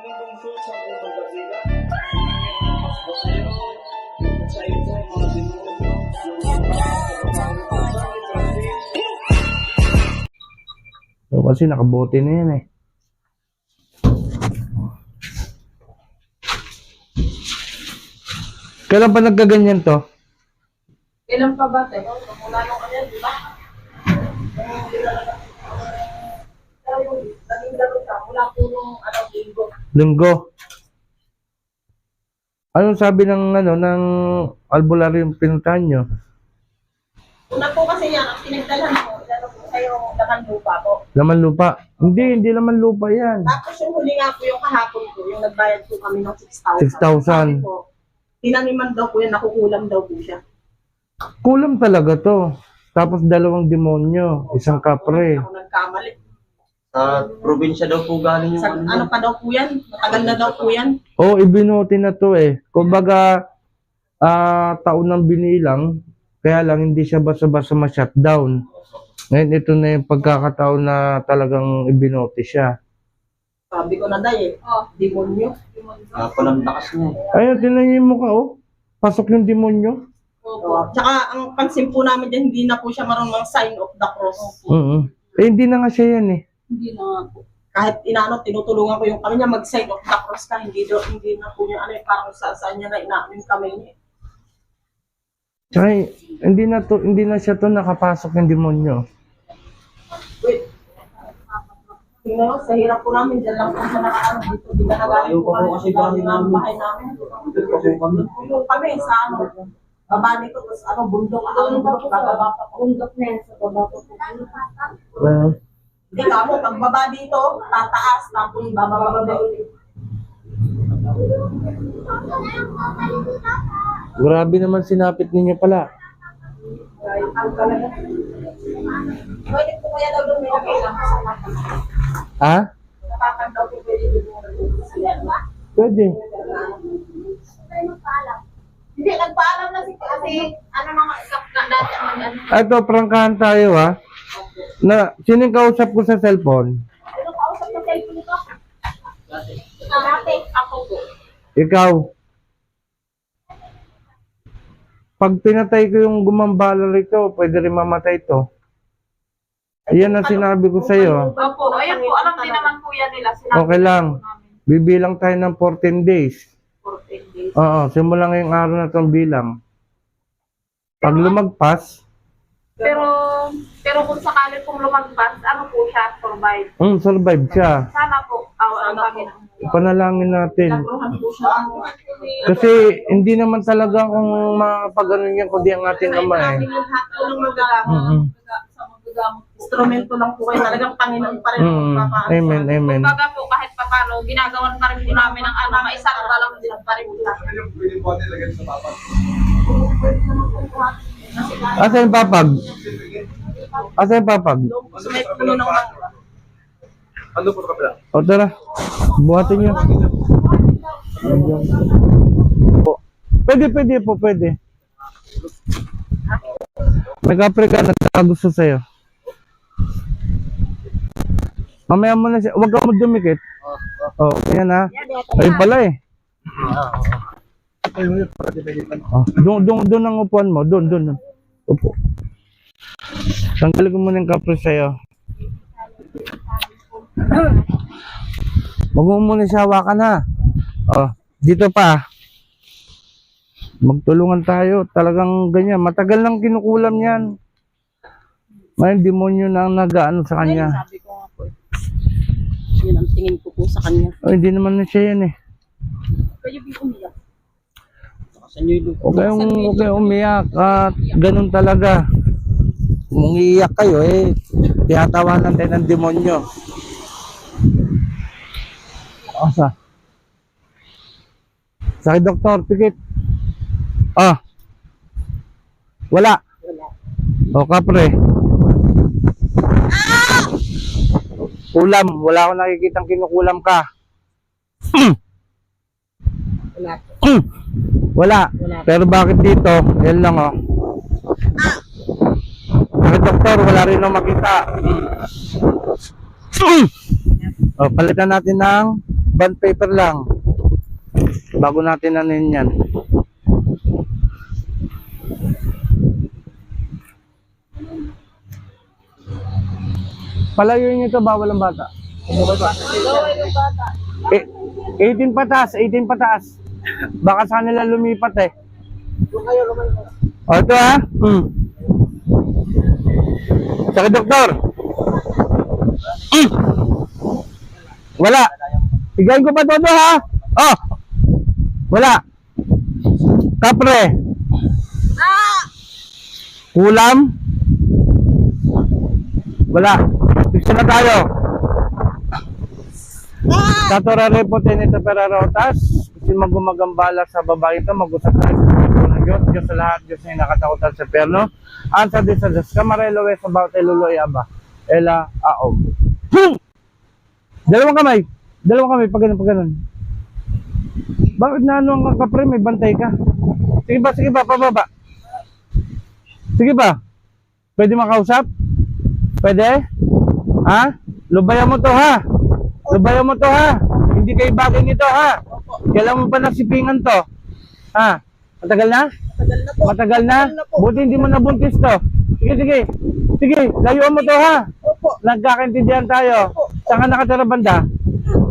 So, kasi nakabote na yan eh. Kailan pa nagkaganyan to? Kailan pa ba, te? Mula nung ano, di ba? Mula po nung linggo. Anong sabi ng ano ng albularyo yung pinuntahan nyo? Una po kasi yan, ang pinagdalhan ko, lalo po kayo laman lupa po. Laman lupa? Hindi, hindi laman lupa yan. Tapos yung huli nga po yung kahapon po, yung nagbayad po kami ng 6,000. 6,000. Sabi po, Tinaniman daw po yan, nakukulam daw po siya. Kulam talaga to. Tapos dalawang demonyo, isang kapre. Ako nagkamali. Sa probinsya daw po galing yung Sa, ano. ano pa daw po yan? Matagal na daw po yan. Oo, ibinuti na to eh. Kumbaga, ah taon ng binilang, kaya lang hindi siya basta-basta ma-shutdown. Ngayon, ito na yung pagkakataon na talagang ibinuti siya. Sabi ko na day eh. Oh, demonyo. Uh, palang lakas niya. eh. Ayun, tinan niyo yung mukha, oh. Pasok yung demonyo. Opo. Tsaka ang pansin po namin dyan, hindi na po siya marunong sign of the cross. mm Eh, hindi na nga siya yan eh. Hindi na po. Kahit inaano, tinutulungan ko yung kami niya mag-sign of the cross ka, hindi, do, hindi na po niya ano eh, parang sa saan niya na inaamin kami niya. Tsaka, hindi na to, hindi na siya to nakapasok yung demonyo. Wait. Tingnan mo, sa hirap po namin, dyan lang po siya nakaano dito. Di ba nagaling Ayaw pa po kasi galing namin. bahay namin. Kasi kami. Sa ano, baba nito, tapos ano, bundok, ano, bundok, bababa pa. Bundok na yan, sa baba po. Well, Hindi ka mo, pagbaba dito, tataas, tapos bababa grabe naman sinapit ninyo pala. Ha? Pwede. Hindi, nagpaalam na si kasi ano mga isang na dati. Ito, prangkahan tayo ha. Na, sino yung kausap ko sa cellphone? Ano kausap ng cellphone nito? Dati. Ako po. Ikaw. Pag pinatay ko yung gumambala rito, pwede rin mamatay to. Yan ang sinabi ko sa'yo. Opo, ayun po, alam din naman po yan nila. Sinabi Okay lang. Bibilang tayo ng 14 days. 14 days. Oo, simula ngayong araw na itong bilang. Pag lumagpas, Pero pero kung sakali pong lumagpas, ano po siya, survive. mm, survive siya. Sana po, awa Sana po. Panalangin natin. Kasi hindi naman talaga kung makapag-ano yan, kundi ang ating ama eh. Namin lahat po ng magagamot. Instrumento lang po kayo. Talagang Panginoon pa rin Mm, amen, amen. Kumbaga po, kahit papano, ginagawan pa rin po namin ang ano, maisang lang din pa rin po. Asa yung papag? Asa yung papag? So, may puno ng mga. Ano po kapila? O tara, buhatin nyo. Ayan. Po. Pwede, pwede po, pwede. May kapre ka, nagkakagusto sa'yo. Mamaya mo na siya, huwag ka mo dumikit. Oh, ayan ha. Ayun pala eh. Oh, doon, doon, doon ang upuan mo. Doon. doon. Upo. Tanggalin ko muna yung kapre sa'yo. Huwag mo muna siya hawakan ha. Oh, dito pa. Magtulungan tayo. Talagang ganyan. Matagal nang kinukulam yan. May demonyo na ang nagaano sa kanya. Sabi ko nga po. Yun ang tingin ko po sa kanya. Oh, hindi naman na siya yan eh. Kayo bi umiyak. Huwag kayong, huwag kayong umiyak. At ganun talaga. Kung iiyak kayo eh, tiyatawanan tayo ng demonyo. Asa? Sakit doktor, pikit. Ah. Wala. O kapre. Kulam. Wala akong nakikitang kinukulam ka. Wala po. Wala. Pero bakit dito? Yan lang oh. Doktor? Wala rin akong makita. oh, palitan natin ng bond paper lang. Bago natin anin yan. Palayo nyo ito, bawal ang bata. Eh, 18 pataas, 18 pataas. Baka sa kanila lumipat eh. O ito ha. Hmm. Sakit doktor. Hmm. Wala. Higayin ko pa todo ha. Oh. Wala. Kapre. Kulam. Wala. Fix na tayo. Tatora repote nito para rotas. Kasi magumagambala sa babae ito, mag-usap tayo ng Diyos. Diyos sa lahat, Diyos na nakatakutan sa perno. Answer this sa Diyos. Kamarelo es about eluloy aba. Ela aom. Boom! Dalawang kamay. Dalawang kamay, pag ganun, pag ganun. Bakit na ano ang kapre, may bantay ka? Sige ba, sige ba, pababa. Sige ba? Pwede makausap? Pwede? Ha? Lubayan mo to ha? Lubayan mo to ha? Hindi kayo bagay nito ha? Kailan mo pa nasipingan to? Ha? Matagal na? Matagal na po. Matagal na? Matagal na po. Buti hindi mo nabuntis to. Sige, sige. Sige, layuan mo to ha? Opo. Nagkakaintindihan tayo. Saan ka nakatira banda?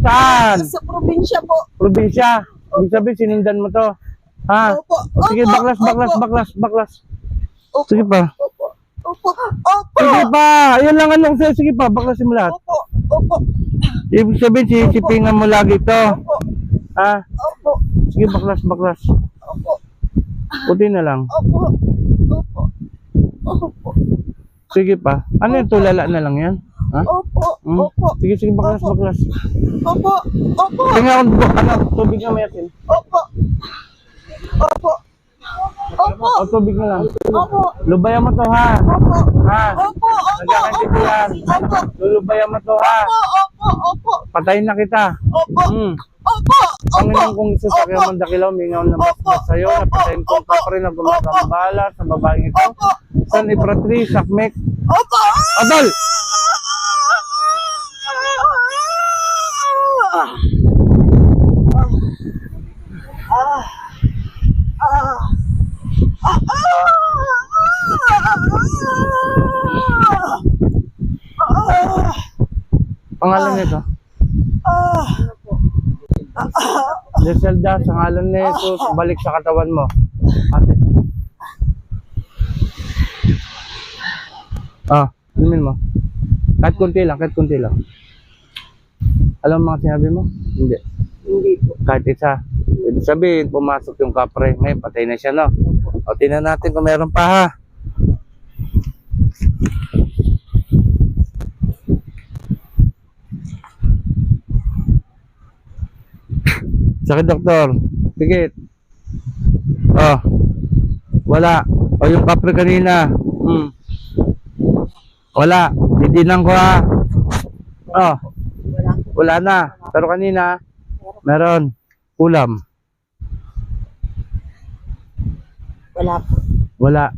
Saan? Sa probinsya po. Probinsya. Ibig sabihin, sinindan mo to. Ha? Opo. Sige, Opo. baklas, baklas, Opo. baklas, baklas. Opo. Sige pa. Opo. Opo. Opo. Sige pa. Ayun lang ano sa'yo. Sige pa, baklasin mo lahat. Opo. Opo. Ibig sabihin, sisipingan mo lagi to. Opo. Ha? Opo. Sige, baklas, baklas. Opo. Puti na lang. Opo. Opo. Opo. Sige pa. Ano yung tulala na lang yan? Ha? Opo. Hmm? Opo. Sige, sige, baklas, Opo. baklas. Opo. Opo. Tingnan ko, ano, tubig na may asin. Opo. Opo. Opo. O, tubig na lang. Opo. Lubayan mo to, ha? Opo. Ha? Opo. Opo. Nagkakaintindihan. Opo. Lulubayan mo to, ha? Opo. Opo. Patayin na kita. Opo. Hmm. Opo. Panginoon kong Isus, sa kaya mong dakilaw, mingaw na basbas sa'yo, napatayin kong kapre na gumagambala sa babaeng ito. Opo. San Ipratri, Sakmek, Opo. Adol! Pangalan nito? Leselda, sa ngalan ni Jesus, balik sa katawan mo. Ate. Ah, inumin mo. Kahit kunti lang, kahit kunti lang. Alam mo mga sinabi mo? Hindi. Hindi po. Kahit isa. Ibig sabihin, pumasok yung kapre. Ngayon, patay na siya, no? O, tingnan natin kung meron pa, ha? Sakit, doktor. Pikit. Oh. Wala. O, yung kapre kanina. Hmm. Wala. Didinan ko, ha? Oh. Wala. Wala na. Pero kanina, meron. Ulam. Wala po. Wala.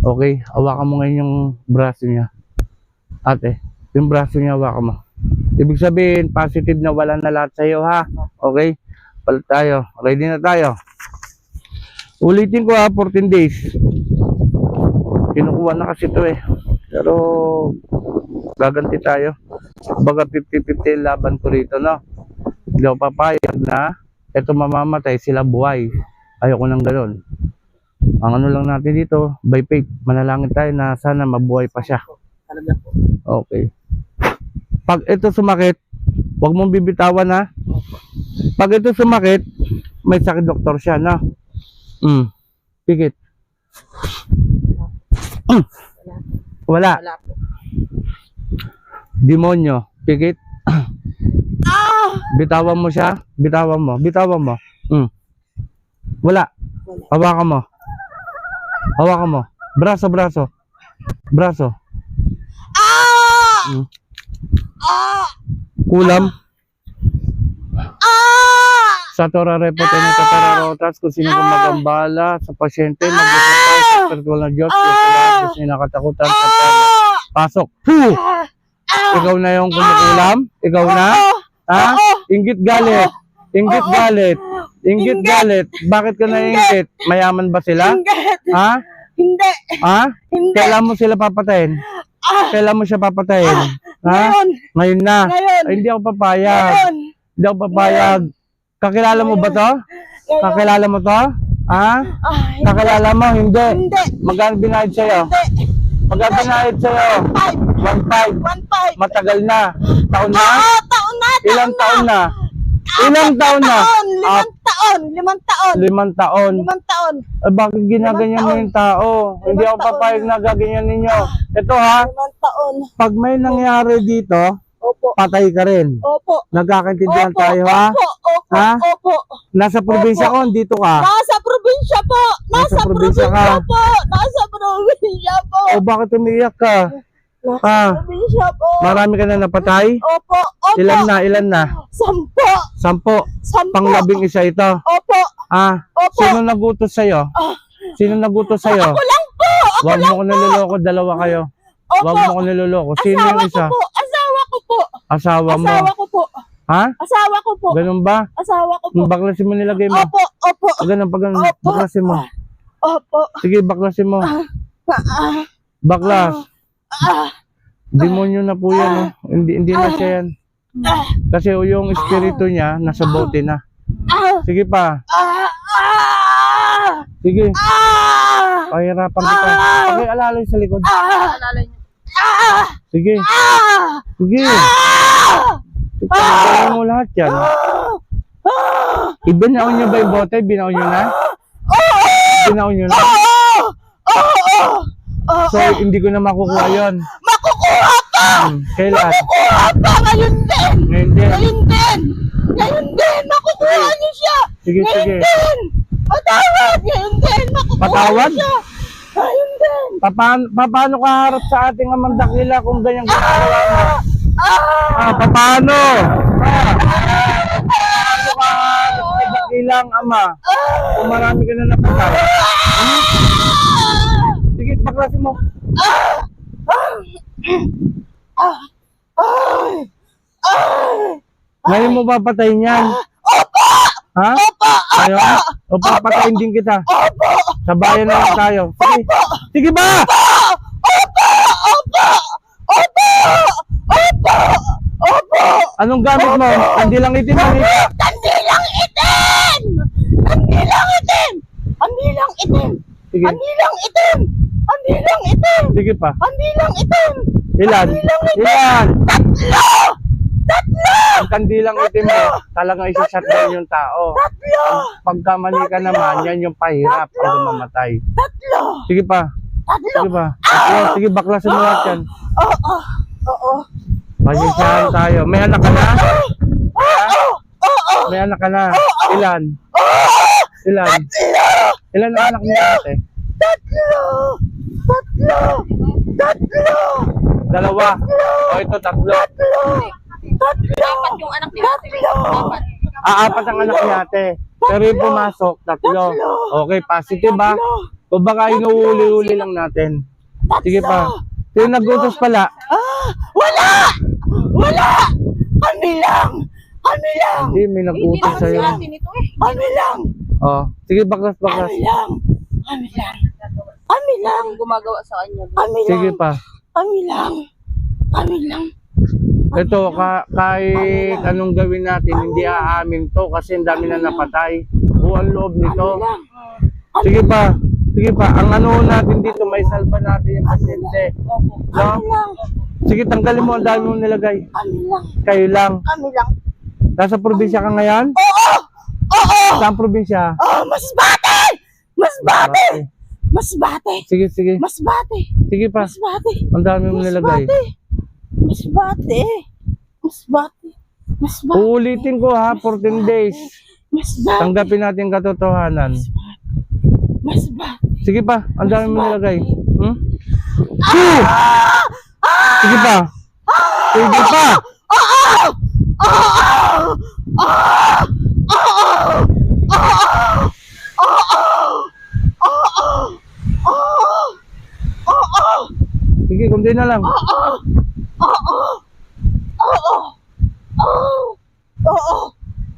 Okay. Hawakan mo ngayon yung braso niya. Ate, yung braso niya hawakan mo. Ibig sabihin, positive na wala na lahat sa'yo, ha? Okay? Palit tayo. Ready na tayo. Ulitin ko ha, 14 days. Kinukuha na kasi ito eh. Pero, gaganti tayo. Baga 50-50 yung laban ko rito, no? Hindi ako papayag na ito mamamatay, sila buhay. Ayoko nang ganun. Ang ano lang natin dito, by faith, manalangin tayo na sana mabuhay pa siya. Okay. Pag ito sumakit, huwag mong bibitawan ha. Pag ito sumakit, may sakit doktor siya na. Mm. Pikit. Mm. Wala. Wala. Demonyo. Pikit. Bitawan mo siya. Bitawan mo. Bitawan mo. Mm. Wala. Hawakan mo. Hawakan mo. Braso, braso. Braso. Mm. Kulam. Sa Torah Report ay nataparotas kung sino gumagambala sa pasyente, tayo sa spiritual na Diyos, Diyos sa lahat, Diyos na nakatakutan sa pera. Pasok. Hu! Ikaw na yung kumukulam? Ikaw na? Ha? Inggit galit. Inggit galit. Inggit galit. Bakit ka naiingit? Mayaman ba sila? Ha? Hindi. Ha? Hindi. Kailan mo sila papatayin? Ah, Kailan mo siya papatayin? Ha? ngayon. Ngayon na. Ngayon. Ay, hindi ako papayag. Ngayon. Hindi ako papayag. Kakilala mo ba to? Kakilala mo to? Ha? Ah, Kakilala mo? Hindi. Magkano binayad sa'yo? Hindi. Magkano binayad sa'yo? Five. 1.5. One five. Matagal na. Taon na? Ah, taon na. Taon Ilang taon na? Ilang taon na? Ah, Limang taon. Limang taon. limang taon. Limang taon. Eh, bakit ginaganyan mo yung tao? Hindi ako papayag na gaganyan ninyo. Ito ha, Limang taon. pag may nangyari dito, Opo. patay ka rin. Opo. Nagkakaintindihan Opo. tayo ha? Opo. Opo. Ha? Opo. Nasa probinsya ko, dito ka. Nasa probinsya po. Nasa, Nasa probinsya probinsya, ka. po. Nasa probinsya po. O bakit umiiyak ka? Nasa Ah. probinsya po. Marami ka na napatay? Opo. Opo. Ilan na, ilan na? Sampo. Sampo. Sampo. Panglabing isa ito. Opo. Ah, Opo. sino nagutos sa'yo? Ah. Sino nagutos sa'yo? Ako lang po. Ako Huwag lang mo ko niloloko, dalawa kayo. Opo. Huwag mo ko niloloko. Sino Asawa yung ko isa? po. Asawa mo. Asawa ko po. Ha? Asawa ko po. Ganun ba? Asawa ko po. Baklasin mo nilagay mo. Opo. Opo. Pag ganun, pag ganun. Opo. Baklasin mo. Opo. Sige, baklasin mo. Ah. Ah. Baklas. Ah. Demonyo na po yan. Oh. Hindi, hindi na siya yan. Ah. Kasi yung espiritu niya, nasa bote na. Ah. Sige pa. Ah. Ah. Sige. Ah. Pahirapan kita. Ah. Pakialalay sa likod. Ah. Sige. Ah. Sige. Ah. Pagkakalay mo lahat yan. Ah. Ibinaon niyo ba yung bote? Binaon niyo na? Binaon niyo na? So, hindi ko na makukuha yun. Makukuha pa! Hmm. Kailan? Makukuha pa ngayon din! Ngayon din. Ngayon din! Ngayon din! Makukuha niyo siya! Sige, Ngayon sige. din! Patawad! Ngayon din! Makukuha Patawad? niyo siya! Ngayon! Paano, paano ka harap sa ating amang dakila kung ganyan ginagawa mo? Ah! Ah, paano? Ah, paano ka harap sa dakilang ama? Kung marami ka na napatay. Hmm? Sige, paklasin mo. Ah! Ay! Ay! Ngayon mo papatayin yan. Opo! Ha? Opo! Ngayon? O papatayin din kita. Opo! Sa bayan na lang tayo. Sige. Sige ba? Opo! Opo! Opo! Opo! Opo! Anong gamit mo? Hindi lang itim ang ita. Kandilang itim! Kandilang itim! Kandilang itim! Sige. Kandilang itim! Kandilang itim! Sige pa. Kandilang itim! Ilan? Ilan? Tatlo! Tatlo! Ang kandilang itim mo, talagang isa-shut down yung tao. Tatlo! Pagkamali ka naman, yan yung pahirap ang mamatay. Tatlo! Sige pa. Tatlo! Sige pa. Tatlo. Sige, baklasin mo lahat yan. Oo! Oo! Pasensyahan tayo. May anak ka na? Oo! Oo! May anak ka na? Ilan? Oo! Ilan? Ilan ang anak niya ate? Tatlo! Tatlo! Tatlo! Dalawa. O ito, tatlo. Tatlo! Tatlo! Dapat yung anak nila. Tatlo! Dapat. Ah, apat ang anak niya ate. Pero yung pumasok, tatlo. Okay, positive ba? O baka inuuli-uli lang natin. Sige pa. Sino nagutos pala? Ah! Wala! Wala! Kami lang! Kami lang! Hindi, may Hindi nagutos sa'yo. ate eh. Kami lang! Oh, sige, baklas, baklas. Kami lang! Kami lang! Kami lang! Ang gumagawa sa kanya. Kami lang! Sige pa. Kami lang! Kami lang! Ito, ka, kahit anong gawin natin, hindi aamin to kasi ang dami na napatay. Ang loob nito. Sige pa. Sige pa. Ang ano natin dito, may salba natin yung pasyente. No? Sige, tanggalin mo ang dami mong nilagay. Kami lang! Kayo lang. Kami lang! Nasa probinsya ka ngayon? Oo! Oo! Saan probinsya? Oh, mas bate! Mas bate! Mas bate! Sige, sige. Mas bate! Sige pa. Mas bate! Ang dami mong Mas nilagay. bate! Mas bate! Mas bate! Mas bate! Uulitin ko ha, 14 days. Mas bate! Tanggapin natin katotohanan. Mas bate! Sige pa, ang dami mong nilagay. Hmm? Two! Sige pa. Sige pa. Sige, kundi na lang. Oo!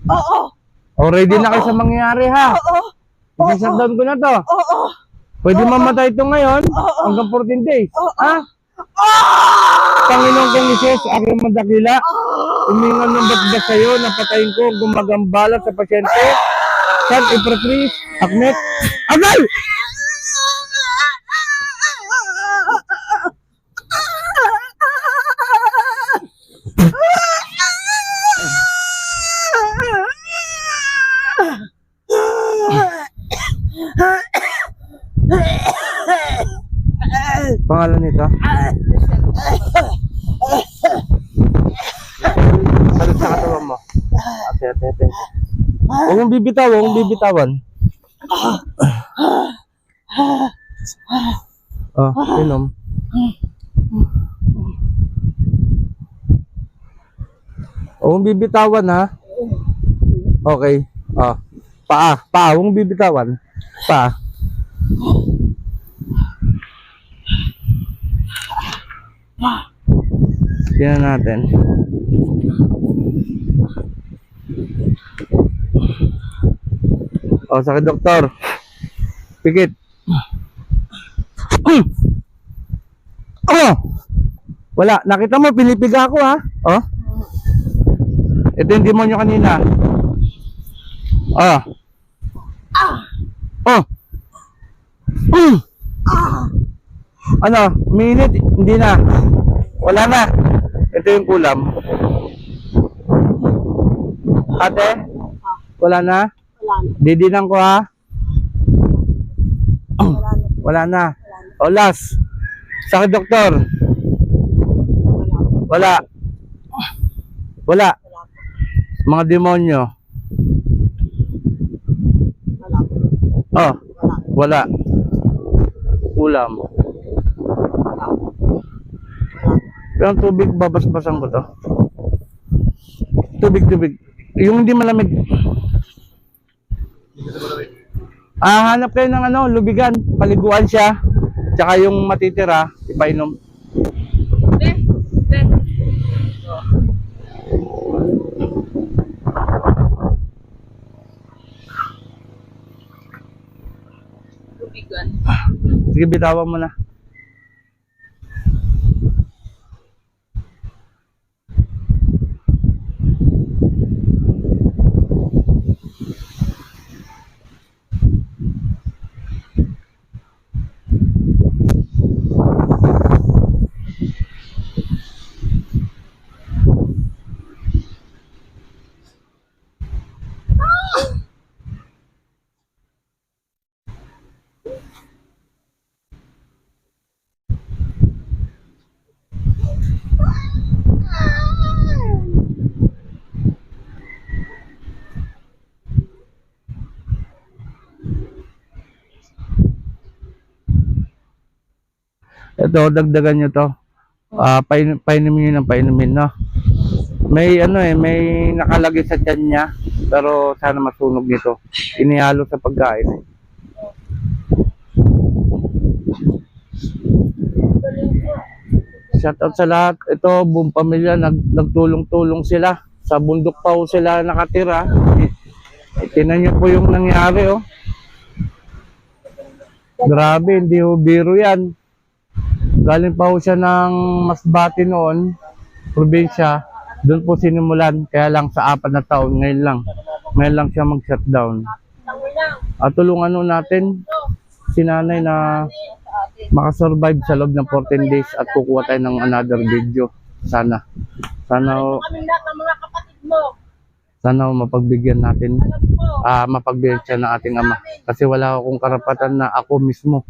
Oo! O ready na kayo sa mangyayari ha. Oo. Isa-shutdown ko na to. Oo. Pwede mamatay ito ngayon hanggang 14 days. Ha? Panginoon kong Isus, aking madakila, umingan ng batba sa'yo, napatayin ko, gumagambala sa pasyente. San Ipratris, Akmet, Agal! Pangalan nito? Salit sa katawan mo. Ate, ate, ate. Huwag mong bibitawan, huwag mong bibitawan. Oh, inom. Huwag mong bibitawan ha. Okay. Oh. Paa, paa, huwag mong bibitawan. Paa. Tingnan natin. O, sakit doktor. Pikit. Oh! Wala. Nakita mo, pinipiga ako ha. Oh. Ito yung demonyo kanina. Oh. Oh. Mm. Ano? Minute? Hindi na. Wala na. Ito yung kulam. Ate? Wala na? Wala na. Didinan ko ha? Wala na. Wala na. O last. Sakit doktor. Wala. Wala. Mga demonyo. Wala. Oh, Wala. wala. Ulam. Pero ang tubig, babasbasan ko to. Tubig, tubig. Yung hindi malamig. Ah, hanap kayo ng ano, lubigan. Paliguan siya. Tsaka yung matitira, ipainom. Lubigan. Sige, bitawan mo na. Ito, dagdagan nyo to. Ah, pain painumin nyo ng painumin, no? May ano eh, may nakalagay sa tiyan niya. Pero sana masunog nito. Inihalo sa pagkain eh. Shout out sa lahat. Ito, buong pamilya, nag, nagtulong-tulong sila. Sa bundok pa sila nakatira. Eh, Tinan nyo po yung nangyari, oh. Grabe, hindi ho biro yan. Galing pa ho siya ng Masbate noon, probinsya. Doon po sinimulan, kaya lang sa apat na taon, ngayon lang. Ngayon lang siya mag-shutdown. At tulungan ho natin si nanay na makasurvive sa loob ng 14 days at kukuha tayo ng another video. Sana. Sana mo. sana ho mapagbigyan natin ah mapagbigyan siya ng ating ama. Kasi wala akong karapatan na ako mismo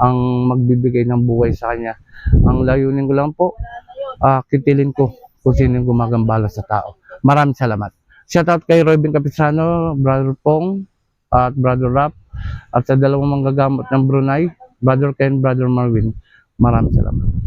ang magbibigay ng buhay sa kanya. Ang layunin ko lang po, ah kitilin ko kung sino yung gumagambala sa tao. Maraming salamat. Shoutout kay Robin Capistrano, Brother Pong, at Brother Rap, at sa dalawang manggagamot ng Brunei, Brother Ken, Brother Marvin. Maraming salamat.